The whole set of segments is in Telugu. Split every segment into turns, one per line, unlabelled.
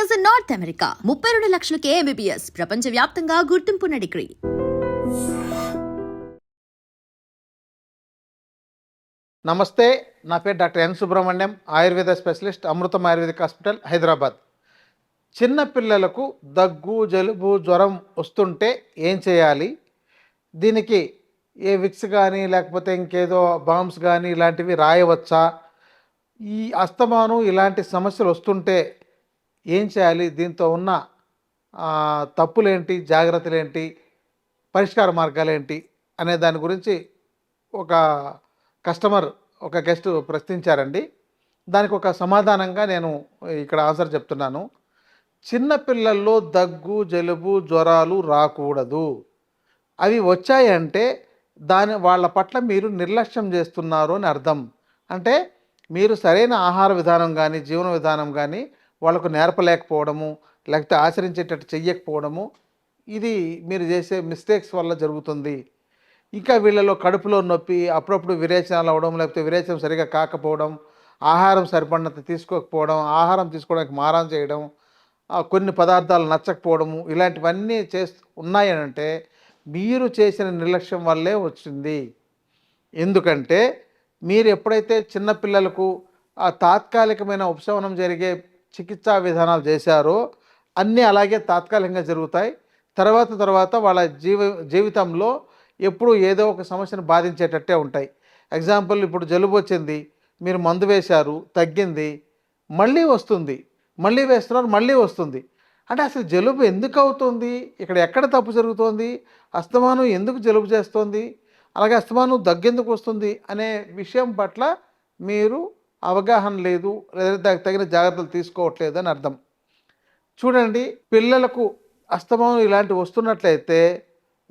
ఎంబీబీఎస్ ఇన్ నార్త్ అమెరికా ముప్పై రెండు లక్షలకే ఎంబీబీఎస్ ప్రపంచ వ్యాప్తంగా గుర్తింపున్న డిగ్రీ.
నమస్తే నా పేరు doctor N Subrahmanyam Ayurveda specialist Amrutham Ayurvedic hospital Hyderabad. చిన్న పిల్లలకు దగ్గు జలుబు జ్వరం వస్తుంటే ఏం చేయాలి? దీనికి ఏ విక్స్ కానీ లేకపోతే ఇంకేదో బామ్స్ కానీ ఇలాంటివి రాయవచ్చా? ఈ అస్తమానం ఇలాంటి సమస్యలు వస్తుంటే ఏం చేయాలి? దీంతో ఉన్న తప్పులేంటి? జాగ్రత్తలేంటి? పరిష్కార మార్గాలేంటి? అనే దాని గురించి ఒక కస్టమర్ ఒక గెస్ట్ ప్రశ్నించారండి. దానికి ఒక సమాధానంగా నేను ఇక్కడ ఆన్సర్ చెప్తున్నాను. చిన్నపిల్లల్లో దగ్గు జలుబు జ్వరాలు రాకూడదు. అవి వచ్చాయంటే దాని వాళ్ళ పట్ల మీరు నిర్లక్ష్యం చేస్తున్నారు అని అర్థం. అంటే మీరు సరైన ఆహార విధానం కానీ జీవన విధానం కానీ వాళ్ళకు నేర్పలేకపోవడము లేకపోతే ఆచరించేటట్టు చెయ్యకపోవడము ఇది మీరు చేసే మిస్టేక్స్ వల్ల జరుగుతుంది. ఇంకా వీళ్ళలో కడుపులో నొప్పి అప్పుడప్పుడు విరేచనాలు అవ్వడం లేకపోతే విరేచనం సరిగా కాకపోవడం ఆహారం సరిపడినంత తీసుకోకపోవడం ఆహారం తీసుకోవడానికి మారం చేయడం కొన్ని పదార్థాలు నచ్చకపోవడము ఇలాంటివన్నీ చేస్తూ ఉన్నాయనంటే మీరు చేసిన నిర్లక్ష్యం వల్లే వచ్చింది. ఎందుకంటే మీరు ఎప్పుడైతే చిన్నపిల్లలకు ఆ తాత్కాలికమైన ఉపశమనం జరిగే చికిత్సా విధానాలు చేశారో అన్నీ అలాగే తాత్కాలికంగా జరుగుతాయి. తర్వాత తర్వాత వాళ్ళ జీవ జీవితంలో ఎప్పుడూ ఏదో ఒక సమస్యను బాధించేటట్టే ఉంటాయి. ఎగ్జాంపుల్ ఇప్పుడు జలుబు వచ్చింది మీరు మందు వేశారు తగ్గింది మళ్ళీ వస్తుంది మళ్ళీ వేస్తున్నారు మళ్ళీ వస్తుంది. అంటే అసలు జలుబు ఎందుకు అవుతుంది? ఇక్కడ ఎక్కడ తప్పు జరుగుతోంది? అస్తమానం ఎందుకు జలుబు చేస్తోంది? అలాగే అస్తమానం దగ్గెందుకు వస్తుంది అనే విషయం పట్ల మీరు అవగాహన లేదు లేదా దానికి తగిన జాగ్రత్తలు తీసుకోవట్లేదు అని అర్థం. చూడండి పిల్లలకు అస్తమానం ఇలాంటి వస్తున్నట్లయితే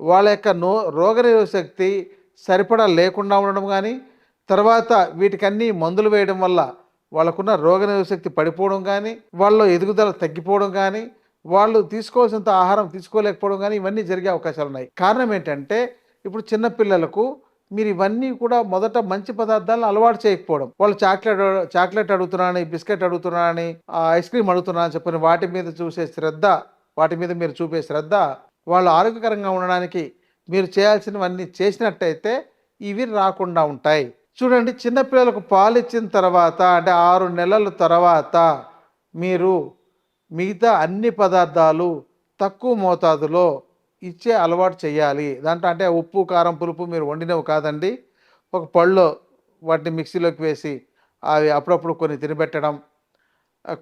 వాళ్ళ యొక్క నో రోగనిరోధ శక్తి సరిపడా లేకుండా ఉండడం కానీ తర్వాత వీటికన్నీ మందులు వేయడం వల్ల వాళ్ళకున్న రోగనిరోధ శక్తి పడిపోవడం కానీ వాళ్ళ ఎదుగుదల తగ్గిపోవడం కానీ వాళ్ళు తీసుకోవాల్సినంత ఆహారం తీసుకోలేకపోవడం కానీ ఇవన్నీ జరిగే అవకాశాలు ఉన్నాయి కారణం ఏంటంటే ఇప్పుడు చిన్నపిల్లలకు మీరు ఇవన్నీ కూడా మొదట మంచి పదార్థాలను అలవాటు చేయకపోవడం. వాళ్ళు చాక్లెట్ చాక్లెట్ అడుగుతున్నారని బిస్కెట్ అడుగుతున్నారని ఐస్ క్రీమ్ అడుగుతున్నారని చెప్పని వాటి మీద చూసే శ్రద్ధ వాటి మీద మీరు చూపే శ్రద్ధ వాళ్ళు ఆరోగ్యకరంగా ఉండడానికి మీరు చేయాల్సినవన్నీ చేసినట్టయితే ఇవి రాకుండా ఉంటాయి. చూడండి చిన్నపిల్లలకు పాలు ఇచ్చిన తర్వాత అంటే ఆరు నెలల తర్వాత మీరు మిగతా అన్ని పదార్థాలు తక్కువ మోతాదులో ఇచ్చే అలవాటు చేయాలి. దాంట్లో అంటే ఉప్పు కారం పులుపు మీరు వండినవి కాదండి. ఒక పళ్ళు వాటిని మిక్సీలోకి వేసి అవి అప్పుడప్పుడు కొన్ని తినబెట్టడం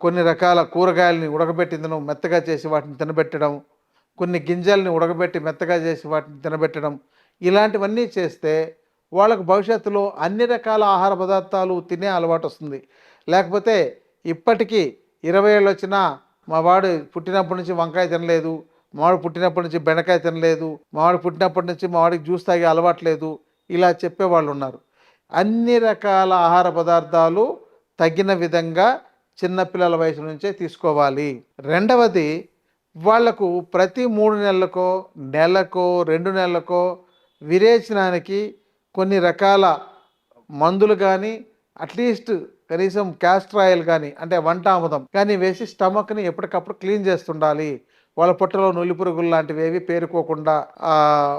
కొన్ని రకాల కూరగాయలని ఉడకబెట్టిందను మెత్తగా చేసి వాటిని తినబెట్టడం కొన్ని గింజల్ని ఉడకబెట్టి మెత్తగా చేసి వాటిని తినబెట్టడం ఇలాంటివన్నీ చేస్తే వాళ్ళకు భవిష్యత్తులో అన్ని రకాల ఆహార పదార్థాలు తినే అలవాటు వస్తుంది. లేకపోతే ఇప్పటికీ ఇరవై ఏళ్ళు వచ్చినా మా వాడు పుట్టినప్పటి నుంచి వంకాయ తినలేదు మామిడి పుట్టినప్పటి నుంచి బెండకాయ తినలేదు మామిడి పుట్టినప్పటి నుంచి మామిడికి జ్యూస్ తాగే అలవాట్లేదు ఇలా చెప్పేవాళ్ళు ఉన్నారు. అన్ని రకాల ఆహార పదార్థాలు తగిన విధంగా చిన్నపిల్లల వయసు నుంచే తీసుకోవాలి. రెండవది వాళ్ళకు ప్రతి మూడు నెలలకో నెలకో రెండు నెలలకో విరేచనానికి కొన్ని రకాల మందులు కానీ అట్లీస్ట్ కనీసం క్యాస్టర్ ఆయిల్ కానీ అంటే వంట ఆముదం కానీ వేసి స్టమక్ని ఎప్పటికప్పుడు క్లీన్ చేస్తుండాలి. వాళ్ళ పొట్టలో నులి పురుగులు లాంటివి ఏవి పేరుకోకుండా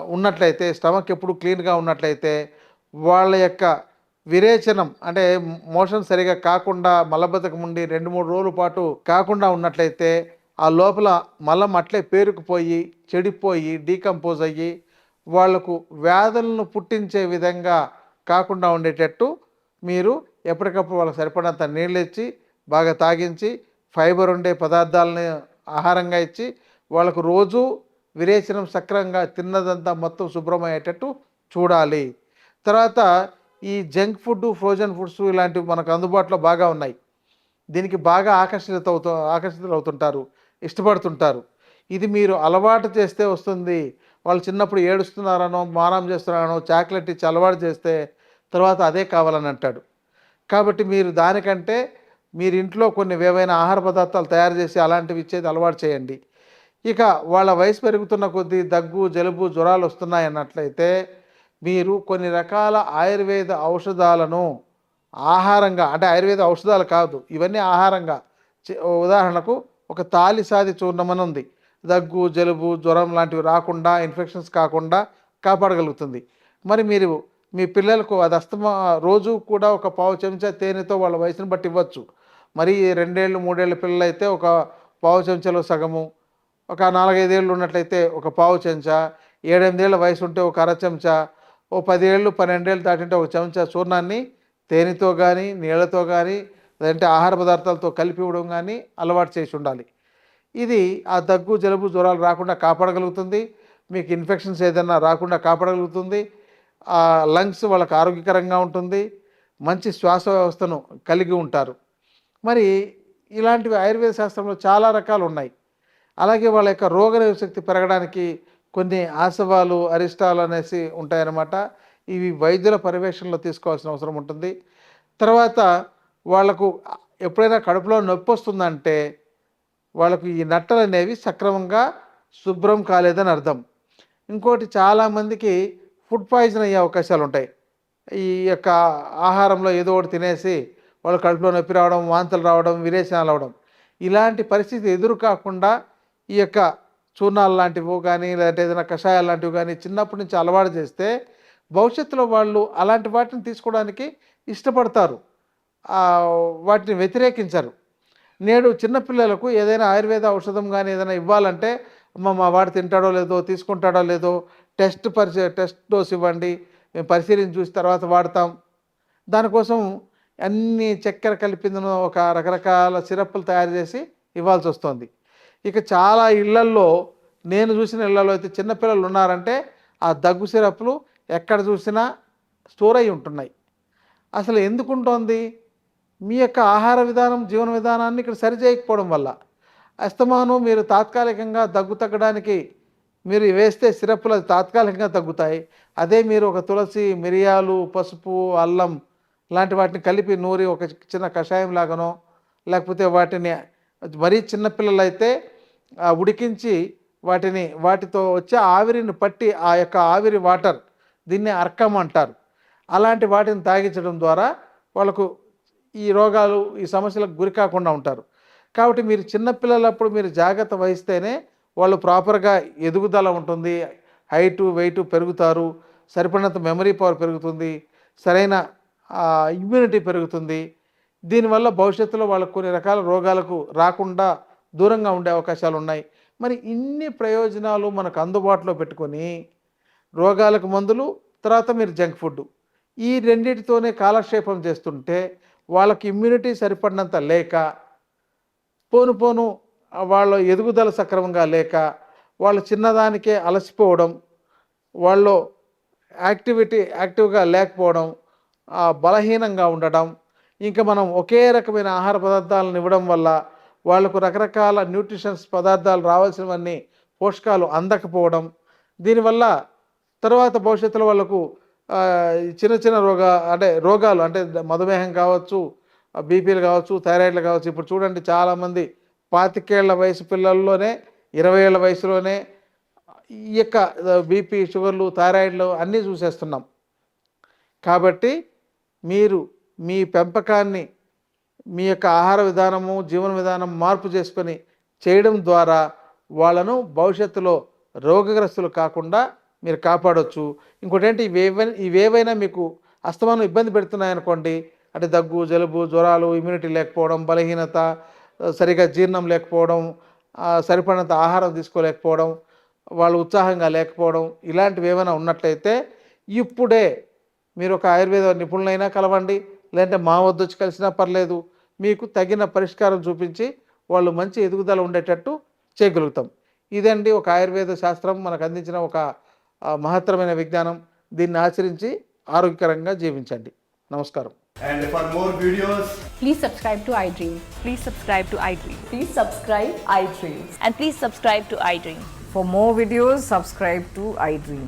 ఉన్నట్లయితే స్టమక్ ఎప్పుడు క్లీన్గా ఉన్నట్లయితే వాళ్ళ యొక్క విరేచనం అంటే మోషన్ సరిగా కాకుండా మలబద్ధకం ఉండి రెండు మూడు రోజుల పాటు కాకుండా ఉన్నట్లయితే ఆ లోపల మలం అట్లే పేరుకుపోయి చెడిపోయి డీకంపోజ్ అయ్యి వాళ్ళకు వ్యాధులను పుట్టించే విధంగా కాకుండా ఉండేటట్టు మీరు ఎప్పటికప్పుడు వాళ్ళకి సరిపడంత నీళ్ళు ఇచ్చి బాగా తాగించి ఫైబర్ ఉండే పదార్థాలని ఆహారంగా ఇచ్చి వాళ్ళకు రోజు విరేచనం సక్రంగా తిన్నదంతా మొత్తం శుభ్రమయ్యేటట్టు చూడాలి. తర్వాత ఈ జంక్ ఫుడ్ ఫ్రోజన్ ఫుడ్స్ ఇలాంటివి మనకు అందుబాటులో బాగా ఉన్నాయి. దీనికి బాగా ఆకర్షిత అవుతూ ఆకర్షితులు అవుతుంటారు ఇష్టపడుతుంటారు. ఇది మీరు అలవాటు చేస్తే వస్తుంది. వాళ్ళు చిన్నప్పుడు ఏడుస్తున్నారనో మానం చేస్తున్నారనో చాక్లెట్ ఇచ్చి అలవాటు చేస్తే తర్వాత అదే కావాలని అంటాడు. కాబట్టి మీరు దానికంటే మీరు ఇంట్లో కొన్ని ఏవైనా ఆహార పదార్థాలు తయారు చేసి అలాంటివి ఇచ్చేది అలవాటు చేయండి. ఇక వాళ్ళ వయసు పెరుగుతున్న కొద్దీ దగ్గు జలుబు జ్వరాలు వస్తున్నాయన్నట్లయితే మీరు కొన్ని రకాల ఆయుర్వేద ఔషధాలను ఆహారంగా అంటే ఆయుర్వేద ఔషధాలు కాదు ఇవన్నీ ఆహారంగా ఉదాహరణకు ఒక తాలిసాది తాలి చూర్ణం అని ఉంది దగ్గు జలుబు జ్వరం లాంటివి రాకుండా ఇన్ఫెక్షన్స్ కాకుండా కాపాడగలుగుతుంది. మరి మీరు మీ పిల్లలకు అది అస్తమా రోజు కూడా ఒక పావు చెంచా తేనెతో వాళ్ళ వయసును బట్టి ఇవ్వచ్చు. మరి రెండేళ్ళు మూడేళ్ళ పిల్లలు అయితే ఒక పావు చెంచాలో సగము ఒక నాలుగైదేళ్ళు ఉన్నట్లయితే ఒక పావు చెంచా ఏడెనిమిదేళ్ళ వయసు ఉంటే ఒక అర చెంచా ఓ పదేళ్ళు పన్నెండేళ్ళు దాటింటే ఒక చెంచా చూర్ణాన్ని తేనెతో కానీ నీళ్ళతో కానీ లేదంటే ఆహార పదార్థాలతో కలిపి ఇవ్వడం కానీ అలవాటు చేసి ఉండాలి. ఇది ఆ దగ్గు జలుబు జ్వరాలు రాకుండా కాపాడగలుగుతుంది. మీకు ఇన్ఫెక్షన్స్ ఏదైనా రాకుండా కాపాడగలుగుతుంది. ఆ లంగ్స్ వాళ్ళకి ఆరోగ్యకరంగా ఉంటుంది. మంచి శ్వాస వ్యవస్థను కలిగి ఉంటారు. మరి ఇలాంటివి ఆయుర్వేద శాస్త్రంలో చాలా రకాలు ఉన్నాయి. అలాగే వాళ్ళ యొక్క రోగ శక్తి పెరగడానికి కొన్ని ఆసవాలు అరిష్టాలు అనేసి ఉంటాయన్నమాట. ఇవి వైద్యుల పర్యవేక్షణలో తీసుకోవాల్సిన అవసరం ఉంటుంది. తర్వాత వాళ్ళకు ఎప్పుడైనా కడుపులో నొప్పి వస్తుందంటే వాళ్ళకు ఈ నట్టలు అనేవి సక్రమంగా శుభ్రం కాలేదని అర్థం. ఇంకోటి చాలామందికి ఫుడ్ పాయిజన్ అయ్యే అవకాశాలు ఉంటాయి. ఈ యొక్క ఆహారంలో ఏదో ఒకటి తినేసి వాళ్ళ కడుపులో నొప్పి రావడం వాంతులు రావడం విరేచనాలు అవడం ఇలాంటి పరిస్థితి ఎదురు కాకుండా ఈ యొక్క చూర్ణాలు లాంటివి కానీ లేదంటే ఏదైనా కషాయాలు లాంటివి కానీ చిన్నప్పటి నుంచి అలవాటు చేస్తే భవిష్యత్తులో వాళ్ళు అలాంటి వాటిని తీసుకోవడానికి ఇష్టపడతారు. వాటిని వ్యతిరేకించరు. నేడు చిన్నపిల్లలకు ఏదైనా ఆయుర్వేద ఔషధం కానీ ఏదైనా ఇవ్వాలంటే అమ్మ మా వాడు తింటాడో లేదో తీసుకుంటాడో లేదో టెస్ట్ పరిశీ టెస్ట్ డోస్ ఇవ్వండి. మేము పరిశీలించి చూసి తర్వాత వాడతాం. దానికోసం అన్ని చక్కెర కలిపిందను ఒక రకరకాల సిరప్లు తయారు చేసి ఇవ్వాల్సి వస్తుంది. ఇక చాలా ఇళ్ళల్లో నేను చూసిన ఇళ్ళలో అయితే చిన్నపిల్లలు ఉన్నారంటే ఆ దగ్గు సిరప్లు ఎక్కడ చూసినా స్టోర్ అయి ఉంటున్నాయి. అసలు ఎందుకుంటోంది మీ యొక్క ఆహార విధానం జీవన విధానాన్ని ఇక్కడ సరి చేయకపోవడం వల్ల. అస్తమానం మీరు తాత్కాలికంగా దగ్గు తగ్గడానికి మీరు వేస్తే సిరప్లు అది తాత్కాలికంగా తగ్గుతాయి. అదే మీరు ఒక తులసి మిరియాలు పసుపు అల్లం లాంటి వాటిని కలిపి నూరి ఒక చిన్న కషాయం లాగానో లేకపోతే వాటిని మరీ చిన్నపిల్లలైతే ఉడికించి వాటిని వాటితో వచ్చే ఆవిరిని పట్టి ఆ యొక్క ఆవిరి వాటర్ దీన్ని అర్కం అంటారు. అలాంటి వాటిని తాగించడం ద్వారా వాళ్ళకు ఈ రోగాలు ఈ సమస్యలకు గురి కాకుండా ఉంటారు. కాబట్టి మీరు చిన్నపిల్లలప్పుడు మీరు జాగ్రత్త వహిస్తేనే వాళ్ళు ప్రాపర్గా ఎదుగుదల ఉంటుంది హైటు వెయిట్ పెరుగుతారు సరిపడినంత మెమరీ పవర్ పెరుగుతుంది సరైన ఇమ్యూనిటీ పెరుగుతుంది. దీనివల్ల భవిష్యత్తులో వాళ్ళకు కొన్ని రకాల రోగాలకు రాకుండా దూరంగా ఉండే అవకాశాలు ఉన్నాయి. మరి ఇన్ని ప్రయోజనాలు మనకు అందుబాటులో పెట్టుకొని రోగాలకు మందులు తర్వాత మీరు జంక్ ఫుడ్ ఈ రెండింటితోనే కాలక్షేపం చేస్తుంటే వాళ్ళకి ఇమ్యూనిటీ సరిపడినంత లేక పోను పోను వాళ్ళ ఎదుగుదల సక్రమంగా లేక వాళ్ళు చిన్నదానికే అలసిపోవడం వాళ్ళు యాక్టివిటీ యాక్టివ్గా లేకపోవడం బలహీనంగా ఉండడం ఇంకా మనం ఒకే రకమైన ఆహార పదార్థాలను ఇవ్వడం వల్ల వాళ్ళకు రకరకాల న్యూట్రిషన్స్ పదార్థాలు రావాల్సినవన్నీ పోషకాలు అందకపోవడం దీనివల్ల తర్వాత భవిష్యత్తులో వాళ్ళకు చిన్న చిన్న రోగ అంటే రోగాలు అంటే మధుమేహం కావచ్చు బీపీలు కావచ్చు థైరాయిడ్లు కావచ్చు ఇప్పుడు చూడండి చాలామంది పాతికేళ్ళ వయసు పిల్లల్లోనే ఇరవై ఏళ్ళ వయసులోనే ఈ యొక్క బీపీ షుగర్లు థైరాయిడ్లు అన్నీ చూసేస్తున్నాం. కాబట్టి మీరు మీ పెంపకాన్ని మీ యొక్క ఆహార విధానము జీవన విధానం మార్పు చేసుకొని చేయడం ద్వారా వాళ్ళను భవిష్యత్తులో రోగగ్రస్తులు కాకుండా మీరు కాపాడవచ్చు ఇంకోటి ఏంటి ఇవేవైనా ఇవేవైనా మీకు అస్తమానం ఇబ్బంది పెడుతున్నాయనుకోండి అంటే దగ్గు జలుబు జ్వరాలు ఇమ్యూనిటీ లేకపోవడం బలహీనత సరిగా జీర్ణం లేకపోవడం సరిపడినంత ఆహారం తీసుకోలేకపోవడం వాళ్ళు ఉత్సాహంగా లేకపోవడం ఇలాంటివి ఏమైనా ఉన్నట్లయితే ఇప్పుడే మీరు ఒక ఆయుర్వేద నిపుణులైనా కలవండి లేదంటే మా వద్ద వచ్చి కలిసినా పర్లేదు మీకు తగిన పరిష్కారం చూపించి వాళ్ళు మంచి ఎదుగుదల ఉండేటట్టు చేయగలుగుతాం ఇదండి ఒక ఆయుర్వేద శాస్త్రం మనకు అందించిన ఒక మహత్తరమైన విజ్ఞానం దీన్ని ఆచరించి ఆరోగ్యకరంగా జీవించండి నమస్కారం
And for more videos,
Please subscribe to iDream.
Please subscribe to iDream.
Please subscribe iDream.
And please subscribe to iDream.
For more videos, subscribe to iDream.